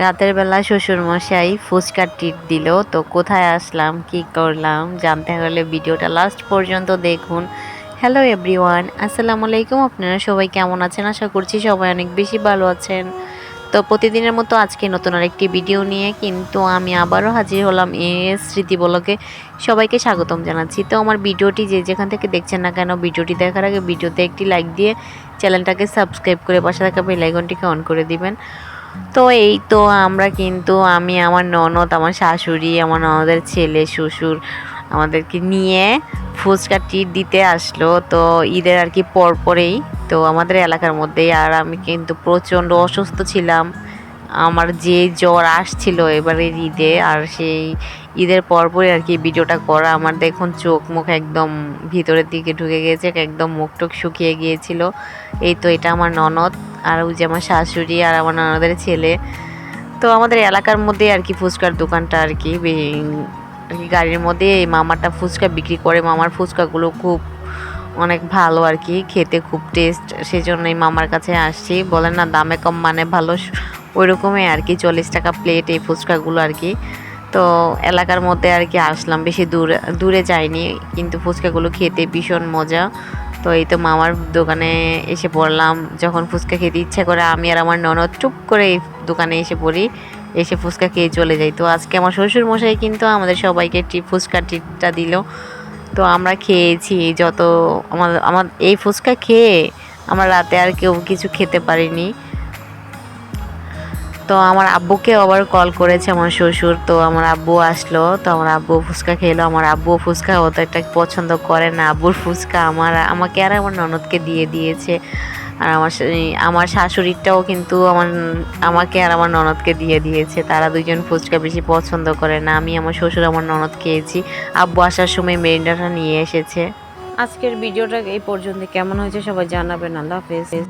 রাতের বেলা শ্বশুরমশাই ফুচকার টিট দিল। তো কোথায় আসলাম? কি করলাম? জানতে হলে ভিডিওটা লাস্ট পর্যন্ত দেখুন। হ্যালো এভরিওয়ান আসসালামু আলাইকুম। আপনারা সবাই কেমন আছেন? আশা করছি সবাই অনেক বেশি ভালো আছেন। তো প্রতিদিনের মতো আজকে নতুন আরেকটি ভিডিও নিয়ে কিন্তু আমি আবারও হাজির হলাম এ স্মৃতি বলকে। সবাইকে স্বাগতম জানাচ্ছি। তো আমার ভিডিওটি যে যেখান থেকে দেখছেন না কেন, ভিডিওটি দেখার আগে ভিডিওতে একটি লাইক দিয়ে চ্যানেলটাকে সাবস্ক্রাইব করে পাশে থাকা বেল আইকনটিকে অন করে দিবেন। তো এই তো আমরা কিন্তু, আমি, আমার ননদ, আমার শাশুড়ি, আমার ননদের ছেলে, শ্বশুর আমাদেরকে নিয়ে ফুচকা টিট দিতে আসলো। তো ঈদের আর কি পরপরেই, তো আমাদের এলাকার মধ্যেই। আর আমি কিন্তু প্রচণ্ড অসুস্থ ছিলাম। আমার যে জ্বর আসছিল এবারের ঈদে আর সেই ঈদের পরপরই আর কি ভিডিওটা করা, আমার দেখুন চোখ মুখ একদম ভিতরের দিকে ঢুকে গেছে, একদম মুখ টুক শুকিয়ে গিয়েছিল। এই তো এটা আমার ননদ আর ওই যে আমার শাশুড়ি আর আমার ননদের ছেলে। তো আমাদের এলাকার মধ্যে আর কি ফুচকার দোকানটা আর কি আর কি গাড়ির মধ্যে এই মামাটা ফুচকা বিক্রি করে, মামার ফুচকাগুলো খুব অনেক ভালো আর কি, খেতে খুব টেস্ট সেই জন্য এই মামার কাছে আসছি। বলেন না দামে কম মানে ভালো ওই রকমই আর কি, চল্লিশ টাকা প্লেট এই ফুচকাগুলো আর কি। তো এলাকার মধ্যে আর কি আসলাম, বেশি দূরে দূরে যাইনি, কিন্তু ফুচকাগুলো খেতে ভীষণ মজা। তো এই তো মামার দোকানে এসে পড়লাম, যখন ফুচকা খেতে ইচ্ছা করে আমি আর আমার ননদ চুপ করে এই দোকানে এসে পড়ি, এসে ফুচকা খেয়ে চলে যাই। তো আজকে আমার শ্বশুর মশাই কিন্তু আমাদের সবাইকে টি ফুচকা টিটটা দিল। তো আমরা খেয়েছি, যত আমার আমার এই ফুচকা খেয়ে আমরা রাতে আর কেউ কিছু খেতে পারিনি। তো আমার আব্বুকে আবার কল করেছে আমার শ্বশুর। তো আমার আব্বু আসলো, তো আমার আব্বু ফুচকা খেলো। আমার আব্বু ফুচকা অত একটা পছন্দ করে না। আব্বুর ফুচকা আমার, আমাকে আর আমার ননদকে দিয়ে দিয়েছে। আর আমার আমার শাশুড়িটাও কিন্তু আমার, আমাকে আর আমার ননদকে দিয়ে দিয়েছে। তারা দুজন ফুচকা বেশি পছন্দ করে না। আমি আমার শ্বশুর, আমার ননদ খেয়েছি। আব্বু আসার সময় মেরিন্ডাটা নিয়ে এসেছে। আজকের ভিডিওটা এই পর্যন্ত। কেমন হয়েছে সবাই জানাবেন। আল্লাহ হাফেজ।